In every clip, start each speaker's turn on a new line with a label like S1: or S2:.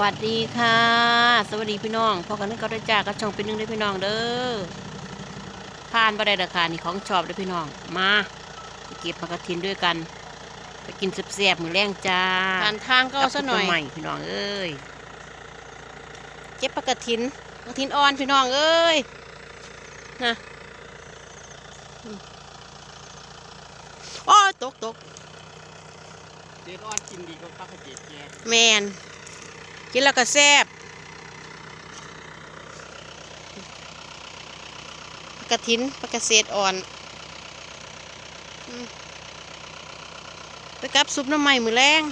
S1: วัสดีค่ะ สวัสดีพี่น้องพอกันนึกก็ได้จากกระช่องเป็นหนึ่งได้อพี่น้องเด้อผ่านบ่ได้ราคานี่ของชอบเด้อพี่น้องมาไปเก็บผักกระถินด้วยกัน ไปกินแซ่บๆมือแรงจ้า
S2: ผ่านทางก็เอาซะหน่อย
S1: กับข้าวต้มใหม่พี่น้องเอ้ยเก็บผักกระถินผักกระถินอ่อนพี่น้องเอ้ยนะอืมโอ้ยตกตก
S2: เด็ดอ่อนกินดีกว่าปลากระเจี๊ยบแก
S1: แมน กินแล้วก็แซ่บกระถินปลากระเศษอ่อนไปกับซุปน้ำใหม่มือแรง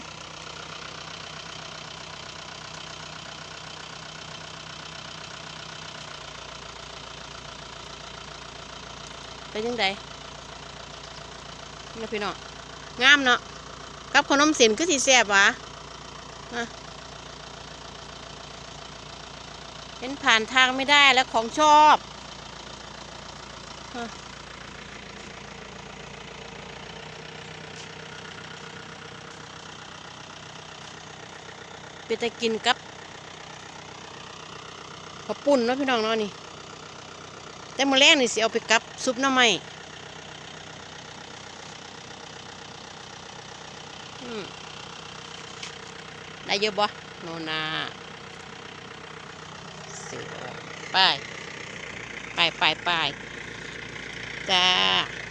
S1: ไปยังไงนี่พี่น้องงามเนาะกับขนมเส้นคือสิแซ่บวะอะ เห็นผ่านทางไม่ได้แล้วของชอบไปแต่กินกับข้าปุ้นเนาะพี่น้องเนาะนี่ แต่มื้อแรกนี่สิเอาไปกับซุปน้ำไม้ได้เยอะบ่โนนา สียไป ไปไปไปจ้า